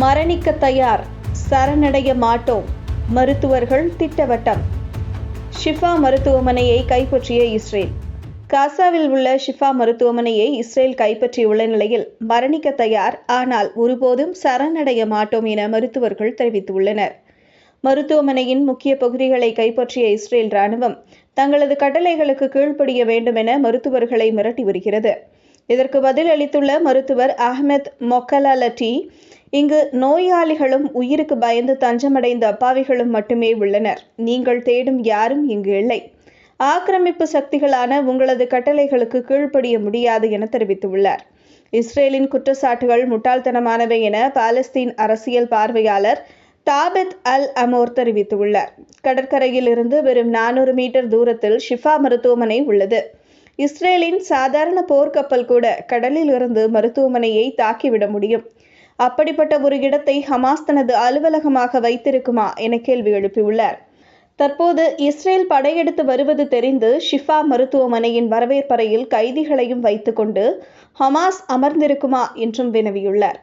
மரணிக்க தயார். சரணடைய மாட்டோம். மருத்துவர்கள் திட்டவட்டம். ஷிஃபா மருத்துவமனையை கைப்பற்றிய இஸ்ரேல். காசாவில் உள்ள ஷிஃபா மருத்துவமனையை இஸ்ரேல் கைப்பற்றியுள்ள நிலையில் மரணிக்க தயார். ஆனால் ஒருபோதும் சரணடைய மாட்டோம் என மருத்துவர்கள் தெரிவித்துள்ளனர். மருத்துவமனையின் முக்கிய பகுதிகளை கைப்பற்றிய இஸ்ரேல் ராணுவம் தங்களது கட்டளைகளுக்கு கீழ்ப்படிய வேண்டும் என மருத்துவர்களை மிரட்டி வருகிறது. இதற்கு பதில் அளித்துள்ள மருத்துவர் அஹ்மத் மொக்கலாலட்டி இங்கு நோயாளிகளும் உயிருக்கு பயந்து தஞ்சமடைந்த அப்பாவிகளும் மட்டுமே உள்ளனர். நீங்கள் தேடும் யாரும் இங்கு இல்லை. ஆக்கிரமிப்பு சக்திகளான உங்களது கட்டளைகளுக்கு கீழ்ப்படிய முடியாது என தெரிவித்துள்ளார். இஸ்ரேலின் குற்றச்சாட்டுகள் முட்டாள்தனமானவை என பாலஸ்தீன் அரசியல் பார்வையாளர் தாபெத் அல் அமோர் தெரிவித்துள்ளார். கடற்கரையில் இருந்து வெறும் நானூறு மீட்டர் தூரத்தில் ஷிஃபா மருத்துவமனை உள்ளது. இஸ்ரேலின் சாதாரண போர்க்கப்பல் கூட கடலில் இருந்து மருத்துவமனையை தாக்கிவிட முடியும். அப்படிப்பட்ட ஒரு இடத்தை ஹமாஸ் தனது அலுவலகமாக வைத்திருக்குமா என கேள்வி எழுப்பியுள்ளார். தற்போது இஸ்ரேல் படையெடுத்து வருவது தெரிந்து ஷிஃபா மருத்துவமனையின் வரவேற்பறையில் கைதிகளையும் வைத்துக்கொண்டு ஹமாஸ் அமர்ந்திருக்குமா என்றும் வினவியுள்ளார்.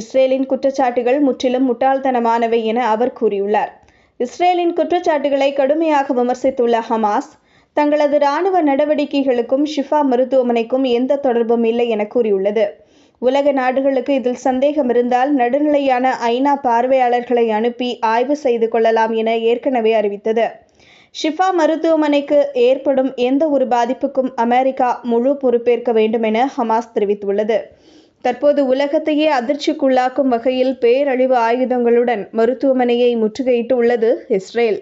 இஸ்ரேலின் குற்றச்சாட்டுகள் முற்றிலும் முட்டாள்தனமானவை என அவர் கூறியுள்ளார். இஸ்ரேலின் குற்றச்சாட்டுகளை கடுமையாக விமர்சித்துள்ள ஹமாஸ் தங்களது இராணுவ நடவடிக்கைகளுக்கும் ஷிஃபா மருத்துவமனைக்கும் எந்த தொடர்பும் இல்லை என கூறியுள்ளது. உலக நாடுகளுக்கு இதில் சந்தேகம் இருந்தால் நடுநிலையான ஐநா பார்வையாளர்களை அனுப்பி ஆய்வு செய்து கொள்ளலாம் என ஏற்கனவே அறிவித்தது. ஷிஃபா மருத்துவமனைக்கு ஏற்படும் எந்த ஒரு பாதிப்புக்கும் அமெரிக்கா முழு பொறுப்பேற்க வேண்டும் என ஹமாஸ் தெரிவித்துள்ளது. தற்போது உலகத்தையே அதிர்ச்சிக்குள்ளாக்கும் வகையில் பேரழிவு ஆயுதங்களுடன் மருத்துவமனையை முற்றுகையிட்டு உள்ளது இஸ்ரேல்.